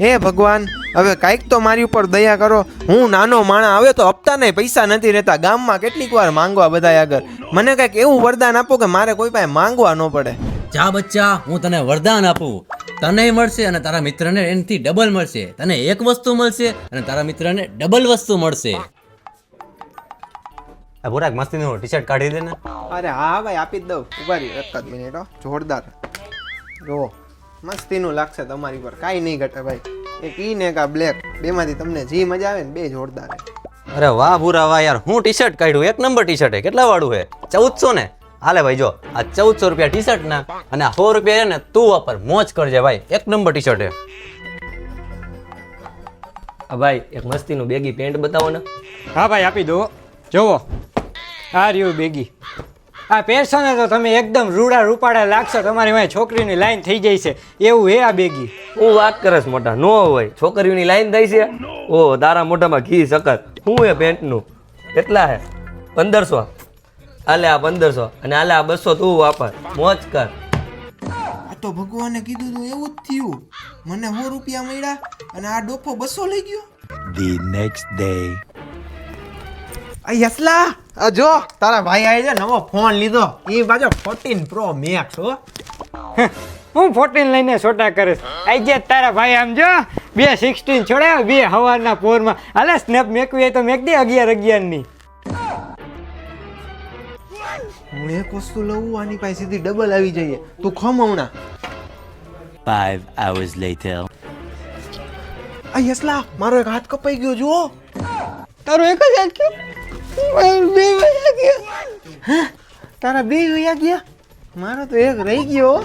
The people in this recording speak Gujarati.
હે ભગવાન હવે કાંઈક તો મારી ઉપર દયા કરો. હું નાનો માણા આવે તો હપ્તાને પૈસા નથી રહેતા. ગામમાં કેટલીક વાર માંગવા બધા આગળ. મને કંઈક એવું વરદાન આપો કે મારે કોઈ પાસે માંગવા ન પડે. જા બચ્ચા હું તને વરદાન આપું. તને મળશે અને તારા મિત્રને એનાથી ડબલ મળશે. તને એક વસ્તુ મળશે અને તારા મિત્રને ડબલ વસ્તુ મળશે. આ બોરાક મસ્તીનું ટી શર્ટ કાઢી દે ને. અરે હા ભાઈ આપી જ દઉં. ઊભા રહ્યો એક જ મિનિટ જોરદાર. જુઓ. મસ્તીનું લાગશે તમારી પર. કાંઈ નહીં ઘટે ભાઈ. એક ઈ ને કા બ્લેક બેમાંથી તમને જે મજા આવે ને બે જોરદાર અરે વાહ ભૂરા વાહ યાર હું ટી શર્ટ કાઢ્યું એક નંબર ટી શર્ટ કેટલા વાળું હે ચૌદસો ને? હાલે ભાઈ જો આ ચૌદસો રૂપિયા ટી શર્ટ ના અને સો રૂપિયા ને તું વાપર મોજ કરજે ભાઈ. એક નંબર ટી શર્ટ હે ભાઈ એક મસ્તીનું બેગી પેન્ટ બતાવો ને. હા ભાઈ આપી દો જોવો. આ રહ્યું બેગી આ પહેરશો ને તો તમે એકદમ રૂડા રૂપાડા લાગશો તમારી વાંહે છોકરીની લાઈન થઈ જાય છે. એવું હે આ બેગી? હું વાત કરસ મોટા નો હોય. છોકરીઓની લાઈન થઈ છે. ઓ તારા મોઢામાં ઘી સકર શું એ પેન્ટનું? કેટલા હે? પંદરસો. આલે આ પંદરસો. અને આલે આ બસો તું વાપર. મોજ કર. આ તો ભગવાને કીધું તું એવું જ થયું. મને સો રૂપિયા મળ્યા અને આ ડોફો બસો લઈ ગયો. The next day. આ યસલા આ જો તારા ભાઈ આવી છે નવો ફોન લીધો. એ પાછો ફોર્ટીન પ્રો મેક્સ હો. હું ફોર્ટીન લઈને છોટા કરીશ. આઈ જે તારા ભાઈ આમ જો. બે સિક્સટીન છોડાય બે હવારના પોરમાં. હાલે સ્નેપ મેકવી તો મેક દે અગિયાર અગિયારની. હું એક વસ્તુ લઉં આની પાસે સીધી ડબલ આવી જઈએ. તું ખમ હમણાં. Five hours later. આ યસલા મારો એક હાથ કપાઈ ગયો જુઓ. તારો એક જ હાથ ગયો બે વયા ગયા. તારા બે વયા ગયા? મારો તો એક રહી ગયો.